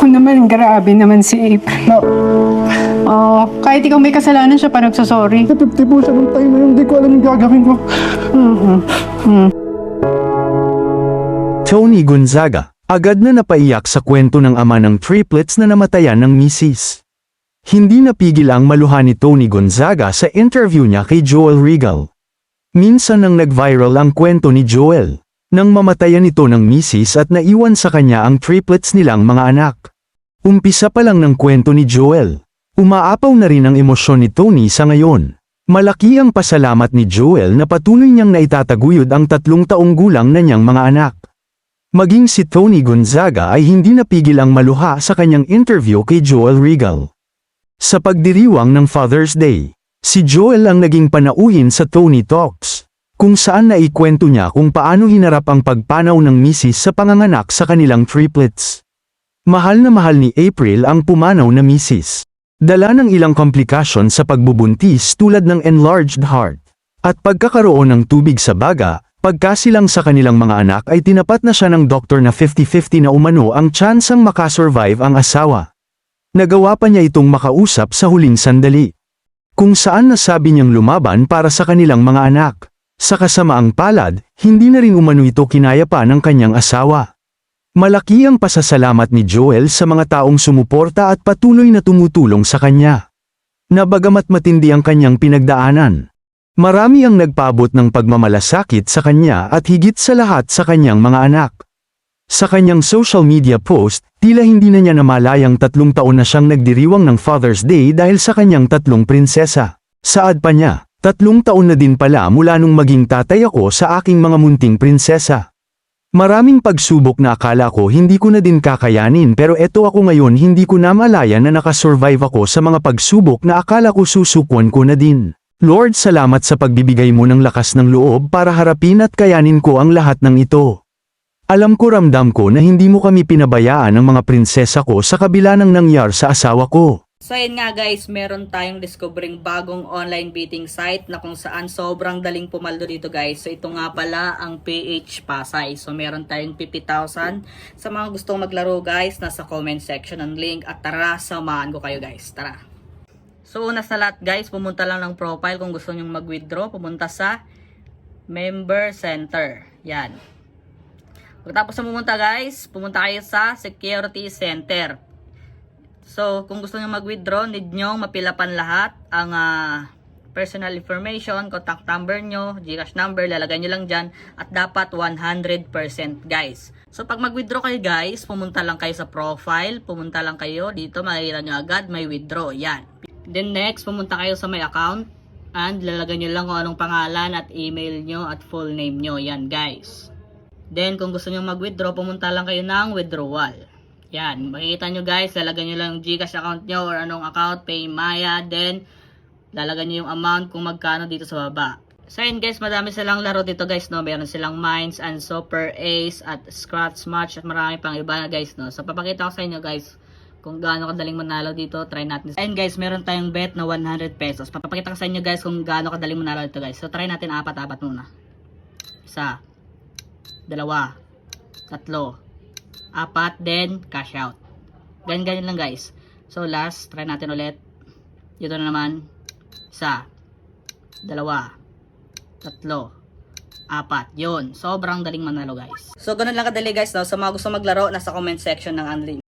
Kung naman, grabe naman si April. Na, Oo, kahit ikaw may kasalanan siya pa nagsasorry. natipti po siya nung time na yun. Hindi ko alam yung gagawin ko. Tony Gonzaga, agad na napaiyak sa kwento ng ama ng triplets na namatayan ng misis. Hindi napigil ang maluha ni Tony Gonzaga sa interview niya kay Joel Regal. Minsan nang nag-viral ang kwento ni Joel, nang mamatayan ito ng misis at naiwan sa kanya ang triplets nilang mga anak. Umpisa pa lang ng kwento ni Joel. Umaapaw na rin ang emosyon ni Tony sa ngayon. Malaki ang pasalamat ni Joel na patuloy niyang naitataguyod ang tatlong taong gulang na niyang mga anak. Maging si Tony Gonzaga ay hindi napigil ang maluha sa kanyang interview kay Joel Regal. Sa pagdiriwang ng Father's Day, si Joel ang naging panauhin sa Tony Talks, kung saan naikwento niya kung paano hinarap ang pagpanaw ng misis sa panganganak sa kanilang triplets. Mahal na mahal ni April ang pumanaw na misis. Dala ng ilang komplikasyon sa pagbubuntis tulad ng enlarged heart at pagkakaroon ng tubig sa baga, pagkasilang sa kanilang mga anak ay tinapat na siya ng doktor na 50-50 na umano ang tsansang makasurvive ang asawa. Nagawa pa niya itong makausap sa huling sandali. Kung saan nasabi niyang lumaban para sa kanilang mga anak. Sa kasamaang palad, hindi na rin umano ito kinaya pa ng kanyang asawa. Malaki ang pasasalamat ni Joel sa mga taong sumuporta at patuloy na tumutulong sa kanya. Nabagamat matindi ang kanyang pinagdaanan. Marami ang nagpabot ng pagmamalasakit sa kanya at higit sa lahat sa kanyang mga anak. Sa kanyang social media post, tila hindi na niya namalayang tatlong taon na siyang nagdiriwang ng Father's Day dahil sa kanyang tatlong prinsesa. Saad pa niya, tatlong taon na din pala mula nung maging tatay ako sa aking mga munting prinsesa. Maraming pagsubok na akala ko hindi ko na din kakayanin pero eto ako ngayon hindi ko na malaya na nakasurvive ako sa mga pagsubok na akala ko susukuan ko na din. Lord salamat sa pagbibigay mo ng lakas ng loob para harapin at kayanin ko ang lahat ng ito. Alam ko ramdam ko na hindi mo kami pinabayaan ng mga prinsesa ko sa kabila ng nangyar sa asawa ko. So ayun nga guys, meron tayong discovering bagong online betting site na kung saan sobrang daling pumaldo dito guys. So ito nga pala ang PH Pasay. So meron tayong 50,000. Sa mga gustong maglaro guys, nasa comment section ang link at tara, samahan ko kayo guys. Tara! So una sa lahat guys, pumunta lang ng profile kung gusto nyong mag-withdraw. Pumunta sa Member Center. Yan. Pagkatapos na pumunta guys, pumunta kayo sa Security Center. So, kung gusto nyo mag-withdraw, need nyo mapilapan lahat ang ah, personal information, contact number nyo, Gcash number, lalagay nyo lang dyan, at dapat 100% guys. So, pag mag-withdraw kayo guys, pumunta lang kayo sa profile, pumunta lang kayo dito, makikita nyo agad, may withdraw, yan. Then next, pumunta kayo sa my account, and lalagay nyo lang kung anong pangalan at email nyo at full name nyo, yan guys. Then, kung gusto nyo mag-withdraw, pumunta lang kayo ng withdrawal. Yan, makikita nyo guys, lalagyan nyo lang yung Gcash account nyo or anong account, Paymaya, then lalagyan nyo yung amount kung magkano dito sa baba. So yun guys, madami silang laro dito guys, no? Meron silang Mines and Super Ace at Scratch Match at marami pang iba na guys, no? So papakita ko sa inyo guys kung gaano kadaling manalo dito, try natin. And guys, meron tayong bet na 100 pesos. Papakita ko sa inyo guys kung gaano kadaling manalo dito guys. So try natin apat-apat muna. Isa, dalawa, tatlo, apat, then cash out. Ganyan ganyan lang guys. So last, try natin ulit. Dito na naman, isa, dalawa, tatlo, apat. Yun, sobrang daling manalo guys. So ganun lang kadali guys. No? Sa mga gusto maglaro, nasa comment section ng ang link.